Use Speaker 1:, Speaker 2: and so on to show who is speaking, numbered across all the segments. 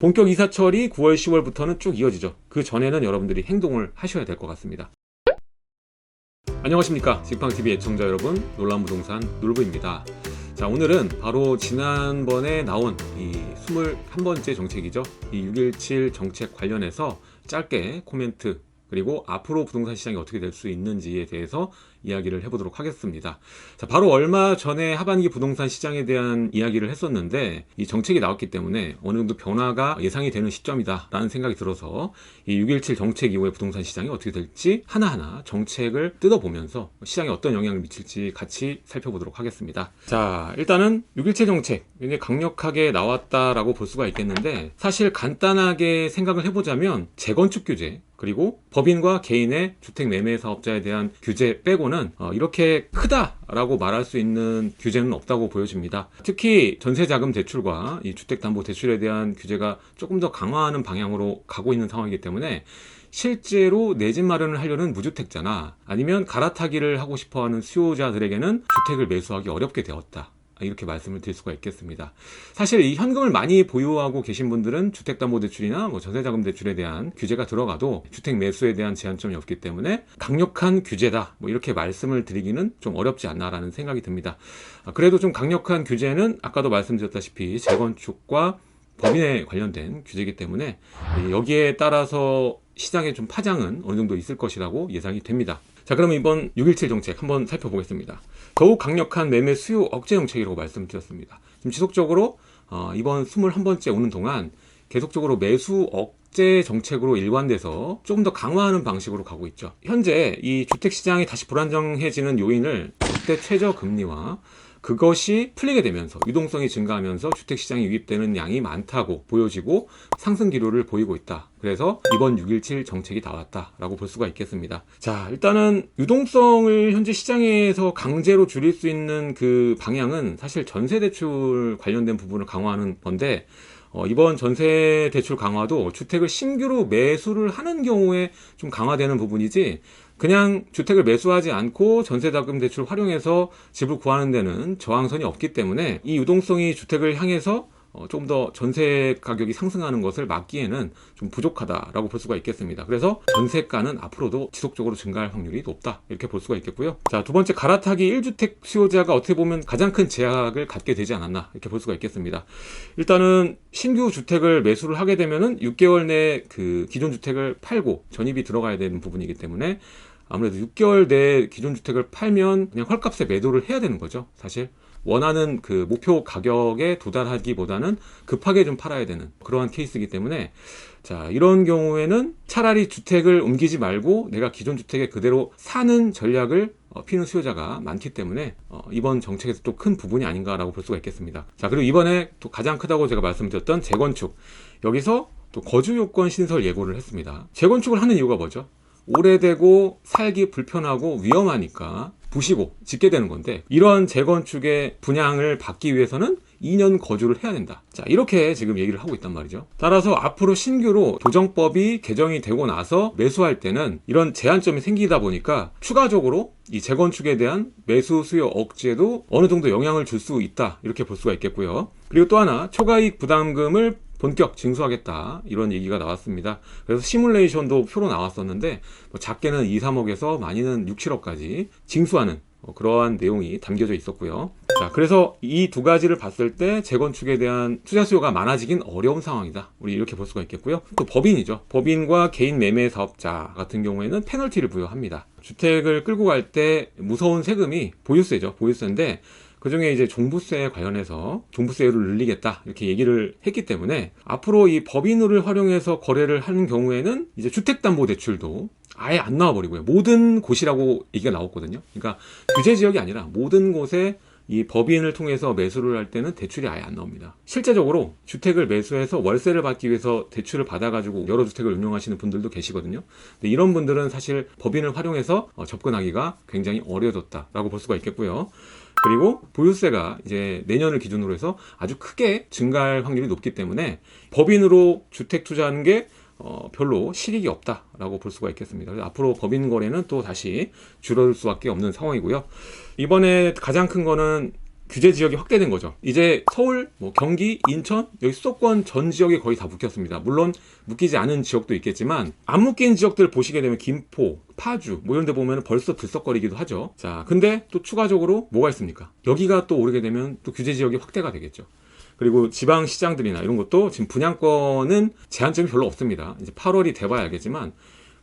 Speaker 1: 본격 이사철이 9월, 10월부터는 쭉 이어지죠. 그 전에는 여러분들이 행동을 하셔야 될 것 같습니다. 안녕하십니까. 직방TV 애청자 여러분, 놀란 부동산 놀부입니다. 자, 오늘은 바로 지난번에 나온 이 21번째 정책이죠. 이 617 정책 관련해서 짧게 코멘트 그리고 앞으로 부동산 시장이 어떻게 될 수 있는지에 대해서 이야기를 해보도록 하겠습니다. 자, 바로 얼마 전에 하반기 부동산 시장에 대한 이야기를 했었는데 이 정책이 나왔기 때문에 어느 정도 변화가 예상이 되는 시점이다 라는 생각이 들어서 이 617 정책 이후에 부동산 시장이 어떻게 될지 하나하나 정책을 뜯어보면서 시장에 어떤 영향을 미칠지 같이 살펴보도록 하겠습니다. 자, 일단은 617 정책 굉장히 강력하게 나왔다라고 볼 수가 있겠는데 사실 간단하게 생각을 해보자면 재건축 규제 그리고 법인과 개인의 주택 매매 사업자에 대한 규제 빼고는 어, 이렇게 크다라고 말할 수 있는 규제는 없다고 보여집니다. 특히 전세자금 대출과 이 주택담보대출에 대한 규제가 조금 더 강화하는 방향으로 가고 있는 상황이기 때문에 실제로 내 집 마련을 하려는 무주택자나 아니면 갈아타기를 하고 싶어하는 수요자들에게는 주택을 매수하기 어렵게 되었다. 이렇게 말씀을 드릴 수가 있겠습니다. 사실 이 현금을 많이 보유하고 계신 분들은 주택담보대출이나 뭐 전세자금대출에 대한 규제가 들어가도 주택 매수에 대한 제한점이 없기 때문에 강력한 규제다 뭐 이렇게 말씀을 드리기는 좀 어렵지 않나라는 생각이 듭니다. 아, 그래도 좀 강력한 규제는 아까도 말씀드렸다시피 재건축과 법인에 관련된 규제이기 때문에 여기에 따라서 시장에 좀 파장은 어느 정도 있을 것이라고 예상이 됩니다. 자, 그러면 이번 617 정책 한번 살펴보겠습니다. 더욱 강력한 매매 수요 억제 정책이라고 말씀드렸습니다. 지금 지속적으로 어, 이번 21번째 오는 동안 계속적으로 매수 억제 정책으로 일관돼서 조금 더 강화하는 방식으로 가고 있죠. 현재 이 주택 시장이 다시 불안정해지는 요인을 그때 최저 금리와 그것이 풀리게 되면서 유동성이 증가하면서 주택시장에 유입되는 양이 많다고 보여지고 상승 기류를 보이고 있다. 그래서 이번 617 정책이 나왔다라고 볼 수가 있겠습니다. 자, 일단은 유동성을 현재 시장에서 강제로 줄일 수 있는 그 방향은 사실 전세대출 관련된 부분을 강화하는 건데 어, 이번 전세 대출 강화도 주택을 신규로 매수를 하는 경우에 좀 강화되는 부분이지 그냥 주택을 매수하지 않고 전세자금 대출 활용해서 집을 구하는 데는 저항선이 없기 때문에 이 유동성이 주택을 향해서 어, 좀더 전세 가격이 상승하는 것을 막기에는 좀 부족하다라고 볼 수가 있겠습니다. 그래서 전세가는 앞으로도 지속적으로 증가할 확률이 높다 이렇게 볼 수가 있겠고요. 자, 두 번째 갈아타기 1주택 수요자가 어떻게 보면 가장 큰 제약을 갖게 되지 않았나 이렇게 볼 수가 있겠습니다. 일단은 신규 주택을 매수를 하게 되면은 6개월 내그 기존 주택을 팔고 전입이 들어가야 되는 부분이기 때문에 아무래도 6개월 내 기존 주택을 팔면 그냥 헐값에 매도를 해야 되는 거죠. 사실 원하는 그 목표 가격에 도달하기보다는 급하게 좀 팔아야 되는 그러한 케이스이기 때문에 자 이런 경우에는 차라리 주택을 옮기지 말고 내가 기존 주택에 그대로 사는 전략을 어, 피는 수요자가 많기 때문에 어, 이번 정책에서 또 큰 부분이 아닌가라고 볼 수가 있겠습니다. 자 그리고 이번에 또 가장 크다고 제가 말씀드렸던 재건축 여기서 또 거주 요건 신설 예고를 했습니다. 재건축을 하는 이유가 뭐죠? 오래되고 살기 불편하고 위험하니까 부시고 짓게 되는 건데 이러한 재건축의 분양을 받기 위해서는 2년 거주를 해야 된다. 자, 이렇게 지금 얘기를 하고 있단 말이죠. 따라서 앞으로 신규로 조정법이 개정이 되고 나서 매수할 때는 이런 제한점이 생기다 보니까 추가적으로 이 재건축에 대한 매수 수요 억제도 어느 정도 영향을 줄 수 있다. 이렇게 볼 수가 있겠고요. 그리고 또 하나 초과이익 부담금을 본격 징수하겠다 이런 얘기가 나왔습니다. 그래서 시뮬레이션도 표로 나왔었는데 뭐 작게는 2, 3억에서 많이는 6, 7억까지 징수하는 뭐 그러한 내용이 담겨져 있었고요. 자, 그래서 이 두 가지를 봤을 때 재건축에 대한 투자 수요가 많아지긴 어려운 상황이다. 우리 이렇게 볼 수가 있겠고요. 또 법인이죠. 법인과 개인 매매 사업자 같은 경우에는 페널티를 부여합니다. 주택을 끌고 갈 때 무서운 세금이 보유세죠. 보유세인데 그 중에 이제 종부세 관련해서 종부세율을 늘리겠다 이렇게 얘기를 했기 때문에 앞으로 이 법인을 활용해서 거래를 하는 경우에는 이제 주택담보대출도 아예 안 나와 버리고요. 모든 곳이라고 얘기가 나왔거든요. 그러니까 규제 지역이 아니라 모든 곳에 이 법인을 통해서 매수를 할 때는 대출이 아예 안 나옵니다. 실제적으로 주택을 매수해서 월세를 받기 위해서 대출을 받아가지고 여러 주택을 운영하시는 분들도 계시거든요. 근데 이런 분들은 사실 법인을 활용해서 어, 접근하기가 굉장히 어려졌다라고 볼 수가 있겠고요. 그리고 보유세가 이제 내년을 기준으로 해서 아주 크게 증가할 확률이 높기 때문에 법인으로 주택 투자하는 게 어, 별로 실익이 없다라고 볼 수가 있겠습니다. 앞으로 법인 거래는 또 다시 줄어들 수밖에 없는 상황이고요. 이번에 가장 큰 거는 규제 지역이 확대된 거죠. 이제 서울, 뭐 경기, 인천 여기 수도권 전 지역에 거의 다 묶였습니다. 물론 묶이지 않은 지역도 있겠지만 안 묶인 지역들 보시게 되면 김포, 파주 뭐 이런 데 보면 벌써 들썩거리기도 하죠. 자, 근데 또 추가적으로 뭐가 있습니까? 여기가 또 오르게 되면 또 규제 지역이 확대가 되겠죠. 그리고 지방 시장들이나 이런 것도 지금 분양권은 제한점이 별로 없습니다. 이제 8월이 돼봐야 알겠지만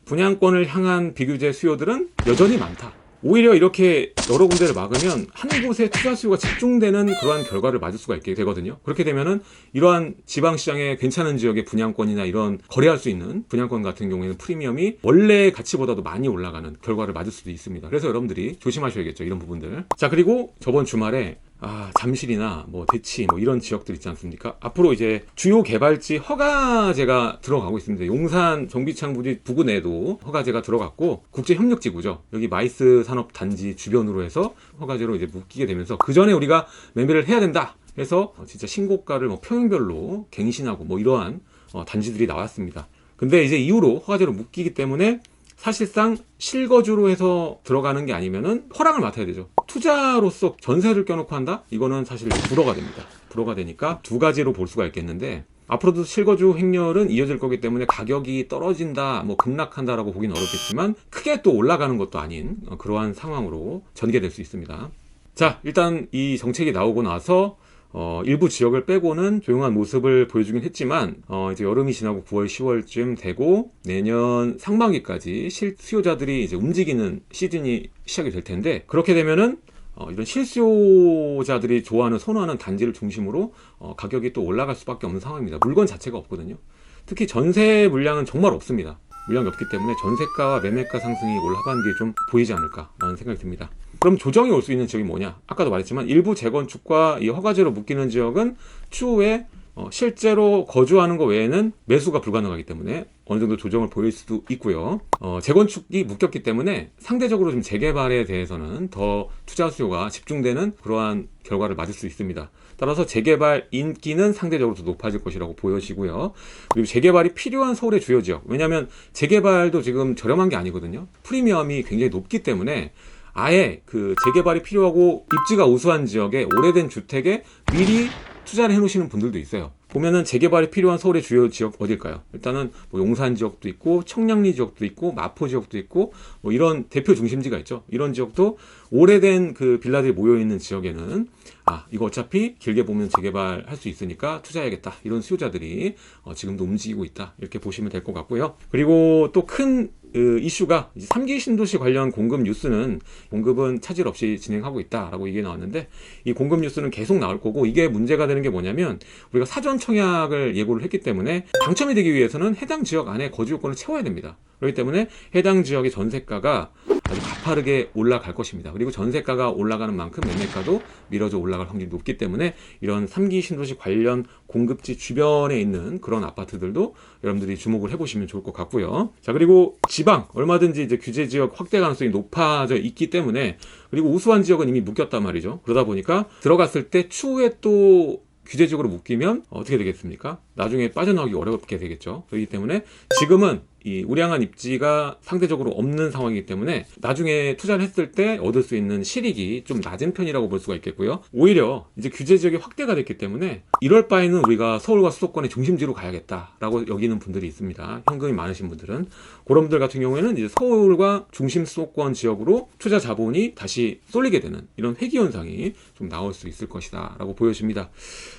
Speaker 1: 분양권을 향한 비규제 수요들은 여전히 많다. 오히려 이렇게 여러 군데를 막으면 한 곳에 투자 수요가 집중되는 그러한 결과를 맞을 수가 있게 되거든요. 그렇게 되면은 이러한 지방 시장의 괜찮은 지역의 분양권이나 이런 거래할 수 있는 분양권 같은 경우에는 프리미엄이 원래 가치보다도 많이 올라가는 결과를 맞을 수도 있습니다. 그래서 여러분들이 조심하셔야겠죠. 이런 부분들. 자, 그리고 저번 주말에 아, 잠실이나 뭐 대치 뭐 이런 지역들 있지 않습니까? 앞으로 이제 주요 개발지 허가제가 들어가고 있습니다. 용산 정비창 부지 부근에도 허가제가 들어갔고 국제 협력 지구죠. 여기 마이스 산업 단지 주변으로 해서 허가제로 이제 묶이게 되면서 그 전에 우리가 매매를 해야 된다. 해서 진짜 신고가를 뭐 평형별로 갱신하고 뭐 이러한 어, 단지들이 나왔습니다. 근데 이제 이후로 허가제로 묶이기 때문에 사실상 실거주로 해서 들어가는 게 아니면은 허락을 맡아야 되죠. 투자로서 전세를 껴놓고 한다? 이거는 사실 불허가 됩니다. 불허가 되니까 두 가지로 볼 수가 있겠는데 앞으로도 실거주 행렬은 이어질 거기 때문에 가격이 떨어진다, 뭐 급락한다라고 보기는 어렵겠지만 크게 또 올라가는 것도 아닌 어, 그러한 상황으로 전개될 수 있습니다. 자, 일단 이 정책이 나오고 나서 어, 일부 지역을 빼고는 조용한 모습을 보여주긴 했지만 어, 이제 여름이 지나고 9월, 10월쯤 되고 내년 상반기까지 실 수요자들이 이제 움직이는 시즌이 시작이 될 텐데 그렇게 되면은 어, 이런 실수요자들이 좋아하는 선호하는 단지를 중심으로 어, 가격이 또 올라갈 수밖에 없는 상황입니다. 물건 자체가 없거든요. 특히 전세 물량은 정말 없습니다. 물량이 없기 때문에 전세가와 매매가 상승이 올 하반기에 좀 보이지 않을까 라는 생각이 듭니다. 그럼 조정이 올 수 있는 지역이 뭐냐? 아까도 말했지만 일부 재건축과 이 허가제로 묶이는 지역은 추후에 어, 실제로 거주하는 것 외에는 매수가 불가능하기 때문에 어느 정도 조정을 보일 수도 있고요. 어, 재건축이 묶였기 때문에 상대적으로 좀 재개발에 대해서는 더 투자 수요가 집중되는 그러한 결과를 맞을 수 있습니다. 따라서 재개발 인기는 상대적으로 더 높아질 것이라고 보여지고요. 그리고 재개발이 필요한 서울의 주요 지역. 왜냐하면 재개발도 지금 저렴한 게 아니거든요. 프리미엄이 굉장히 높기 때문에 아예 그 재개발이 필요하고 입지가 우수한 지역에 오래된 주택에 미리 투자를 해놓으시는 분들도 있어요. 보면은 재개발이 필요한 서울의 주요 지역 어딜까요? 일단은 뭐 용산 지역도 있고 청량리 지역도 있고 마포 지역도 있고 뭐 이런 대표 중심지가 있죠. 이런 지역도 오래된 그 빌라들이 모여 있는 지역에는 아 이거 어차피 길게 보면 재개발할 수 있으니까 투자해야겠다 이런 수요자들이 어, 지금도 움직이고 있다 이렇게 보시면 될 것 같고요. 그리고 또큰 그 이슈가 이제 3기 신도시 관련 공급 뉴스는 공급은 차질 없이 진행하고 있다라고 얘기 나왔는데 이 공급 뉴스는 계속 나올 거고 이게 문제가 되는 게 뭐냐면 우리가 사전 청약을 예고를 했기 때문에 당첨이 되기 위해서는 해당 지역 안에 거주 요건을 채워야 됩니다. 그렇기 때문에 해당 지역의 전세가가 아주 가파르게 올라갈 것입니다. 그리고 전세가가 올라가는 만큼 매매가도 밀어져 올라갈 확률이 높기 때문에 이런 3기 신도시 관련 공급지 주변에 있는 그런 아파트들도 여러분들이 주목을 해보시면 좋을 것 같고요. 자 그리고 지방 얼마든지 이제 규제 지역 확대 가능성이 높아져 있기 때문에 그리고 우수한 지역은 이미 묶였단 말이죠. 그러다 보니까 들어갔을 때 추후에 또 규제적으로 묶이면 어떻게 되겠습니까? 나중에 빠져나오기 어렵게 되겠죠. 그렇기 때문에 지금은 이 우량한 입지가 상대적으로 없는 상황이기 때문에 나중에 투자를 했을 때 얻을 수 있는 실익이 좀 낮은 편이라고 볼 수가 있겠고요. 오히려 이제 규제 지역이 확대가 됐기 때문에 이럴 바에는 우리가 서울과 수도권의 중심지로 가야겠다라고 여기는 분들이 있습니다. 현금이 많으신 분들은 그런 분들 같은 경우에는 이제 서울과 중심 수도권 지역으로 투자 자본이 다시 쏠리게 되는 이런 회귀 현상이 좀 나올 수 있을 것이다 라고 보여집니다.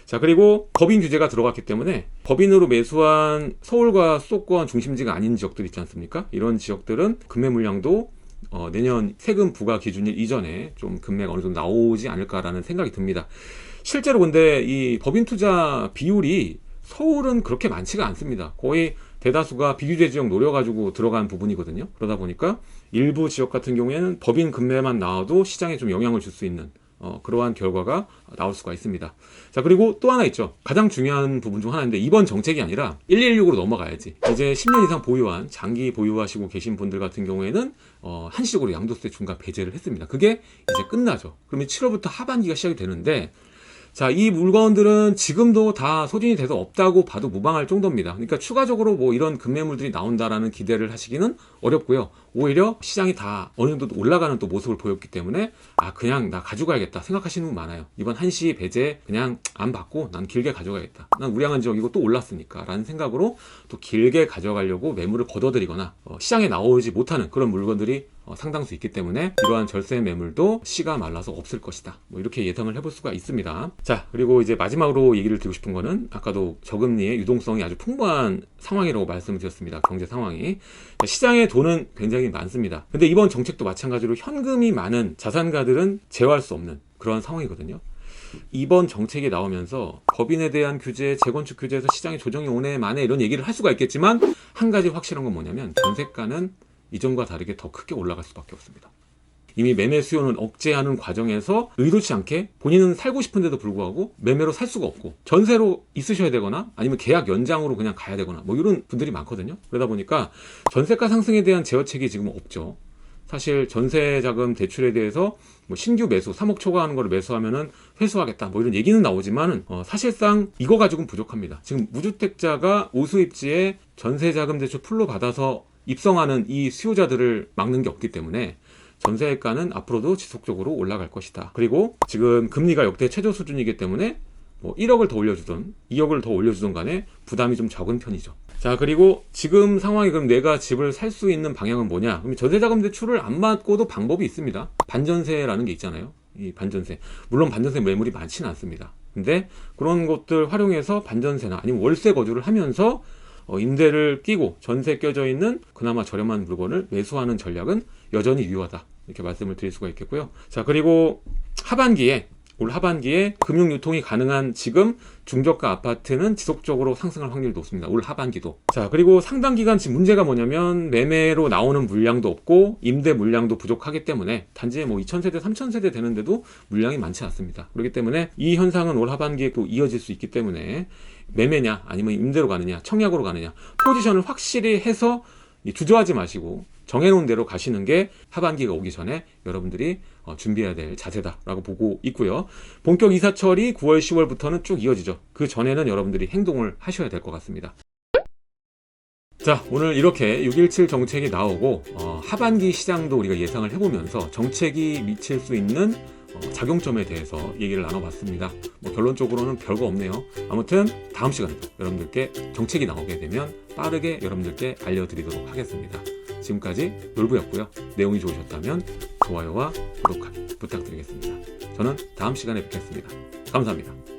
Speaker 1: 자 그리고 법인 규제가 들어갔기 때문에 법인으로 매수한 서울과 수도권 중심지가 아닌 지역들 있지 않습니까? 이런 지역들은 금매 물량도 어, 내년 세금 부과 기준일 이전에 좀 금매가 어느 정도 나오지 않을까라는 생각이 듭니다. 실제로 근데 이 법인 투자 비율이 서울은 그렇게 많지가 않습니다. 거의 대다수가 비규제 지역 노려가지고 들어간 부분이거든요. 그러다 보니까 일부 지역 같은 경우에는 법인 금매만 나와도 시장에 좀 영향을 줄 수 있는 어, 그러한 결과가 나올 수가 있습니다. 자, 그리고 또 하나 있죠. 가장 중요한 부분 중 하나인데, 이번 정책이 아니라 116으로 넘어가야지. 이제 10년 이상 보유한, 장기 보유하시고 계신 분들 같은 경우에는, 어, 한시적으로 양도세 중과 배제를 했습니다. 그게 이제 끝나죠. 그러면 7월부터 하반기가 시작이 되는데, 자, 이 물건들은 지금도 다 소진이 돼서 없다고 봐도 무방할 정도입니다. 그러니까 추가적으로 뭐 이런 급매물들이 나온다라는 기대를 하시기는 어렵고요. 오히려 시장이 다 어느 정도 올라가는 또 모습을 보였기 때문에 아, 그냥 나 가져가야겠다 생각하시는 분 많아요. 이번 한시 배제 그냥 안 받고 난 길게 가져가야겠다. 난 우량한 지역이고 또 올랐으니까 라는 생각으로 또 길게 가져가려고 매물을 걷어들이거나 어, 시장에 나오지 못하는 그런 물건들이 어, 상당수 있기 때문에 이러한 절세 매물도 씨가 말라서 없을 것이다. 뭐 이렇게 예상을 해볼 수가 있습니다. 자, 그리고 이제 마지막으로 얘기를 드리고 싶은 거는 아까도 저금리의 유동성이 아주 풍부한 상황이라고 말씀을 드렸습니다. 경제 상황이. 자, 시장에 돈은 굉장히 많습니다. 근데 이번 정책도 마찬가지로 현금이 많은 자산가들은 제어할 수 없는 그런 상황이거든요. 이번 정책이 나오면서 법인에 대한 규제, 재건축 규제에서 시장에 조정이 오네 마네 이런 얘기를 할 수가 있겠지만 한 가지 확실한 건 뭐냐면 전세가는 이전과 다르게 더 크게 올라갈 수밖에 없습니다. 이미 매매 수요는 억제하는 과정에서 의도치 않게 본인은 살고 싶은데도 불구하고 매매로 살 수가 없고 전세로 있으셔야 되거나 아니면 계약 연장으로 그냥 가야 되거나 뭐 이런 분들이 많거든요. 그러다 보니까 전세가 상승에 대한 제어책이 지금 없죠. 사실 전세 자금 대출에 대해서 뭐 신규 매수 3억 초과하는 거를 매수하면은 회수하겠다 뭐 이런 얘기는 나오지만 어, 사실상 이거 가지고는 부족합니다. 지금 무주택자가 우수입지에 전세 자금 대출 풀로 받아서 입성하는 이 수요자들을 막는 게 없기 때문에 전세가는 앞으로도 지속적으로 올라갈 것이다. 그리고 지금 금리가 역대 최저 수준이기 때문에 뭐 1억을 더 올려주든 2억을 더 올려주든 간에 부담이 좀 적은 편이죠. 자 그리고 지금 상황이 그럼 내가 집을 살 수 있는 방향은 뭐냐? 그럼 전세자금 대출을 안 받고도 방법이 있습니다. 반전세라는 게 있잖아요. 이 반전세. 물론 반전세 매물이 많지는 않습니다. 근데 그런 것들 활용해서 반전세나 아니면 월세 거주를 하면서 어, 임대를 끼고 전세 껴져 있는 그나마 저렴한 물건을 매수하는 전략은 여전히 유효하다. 이렇게 말씀을 드릴 수가 있겠고요. 자, 그리고 하반기에 올 하반기에 금융 유통이 가능한 지금 중저가 아파트는 지속적으로 상승할 확률이 높습니다. 올 하반기도. 자, 그리고 상당 기간 지금 문제가 뭐냐면 매매로 나오는 물량도 없고 임대 물량도 부족하기 때문에 단지 뭐 2000세대, 3000세대 되는데도 물량이 많지 않습니다. 그렇기 때문에 이 현상은 올 하반기에 또 이어질 수 있기 때문에 매매냐 아니면 임대로 가느냐 청약으로 가느냐 포지션을 확실히 해서 이 주저하지 마시고 정해놓은 대로 가시는 게 하반기가 오기 전에 여러분들이 어, 준비해야 될 자세다라고 보고 있고요. 본격 이사철이 9월, 10월부터는 쭉 이어지죠. 그 전에는 여러분들이 행동을 하셔야 될 것 같습니다. 자, 오늘 이렇게 617 정책이 나오고 어, 하반기 시장도 우리가 예상을 해보면서 정책이 미칠 수 있는 어, 작용점에 대해서 얘기를 나눠봤습니다. 뭐 결론적으로는 별거 없네요. 아무튼 다음 시간에도 여러분들께 정책이 나오게 되면 빠르게 여러분들께 알려드리도록 하겠습니다. 지금까지 놀부였고요. 내용이 좋으셨다면 좋아요와 구독하기 부탁드리겠습니다. 저는 다음 시간에 뵙겠습니다. 감사합니다.